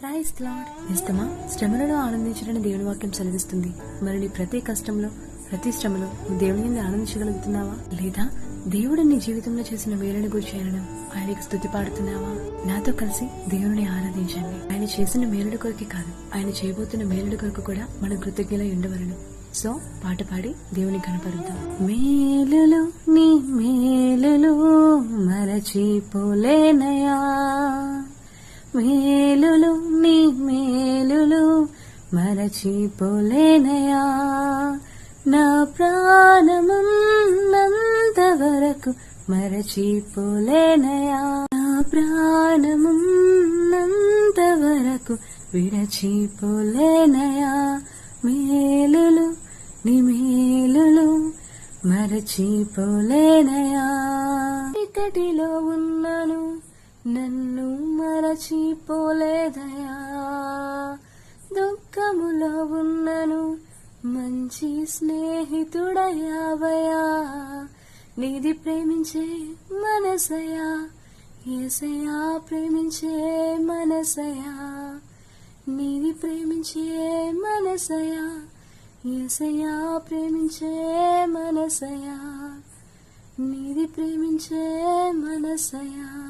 Price lord శ్రమలలో ఆనందించడని దేవుని వాక్యం సెలవిస్తుంది మరి నీ ప్రతి కష్టంలో ప్రతి శ్రమలో దేవుని మీద ఆనందించగలుగుతున్నావా? లేదా దేవుడు నీ జీవితంలో చేసిన మేలుని గురించి చేయడం ఆయనకు స్థుతి పాడుతున్నావా? నాతో కలిసి దేవుని ఆరాధించండి. ఆయన చేసిన మేలుడు కొరకే కాదు ఆయన చేయబోతున్న మేలుడు కొరకు కూడా మనం కృతజ్ఞలై ఉండవలను. సో పాట పాడి దేవుని కనపడుతాం మేలులు నీ మేలులు మరచిపోలేనయా. మేలులు నీ మేలులు మరచిపోలేనయా. నా ప్రాణమున్నంత వరకు మరచిపోలేనయా. నా ప్రాణమున్నంత వరకు విరచిపోలేనయా. మేలులు నీ మేలులు మరచిపోలేనయా. ఇక్కడిలో ఉన్నాను. నన్ను మరచిపోలేదయా? దుఃఖములో ఉన్నను మంచి స్నేహితుడయావయా నీది ప్రేమించే మనసయా? ఏసయా ప్రేమించే మనసయా? నీది ప్రేమించే మనసయా? ఏసయా ప్రేమించే మనసయా? నీది ప్రేమించే మనసయా?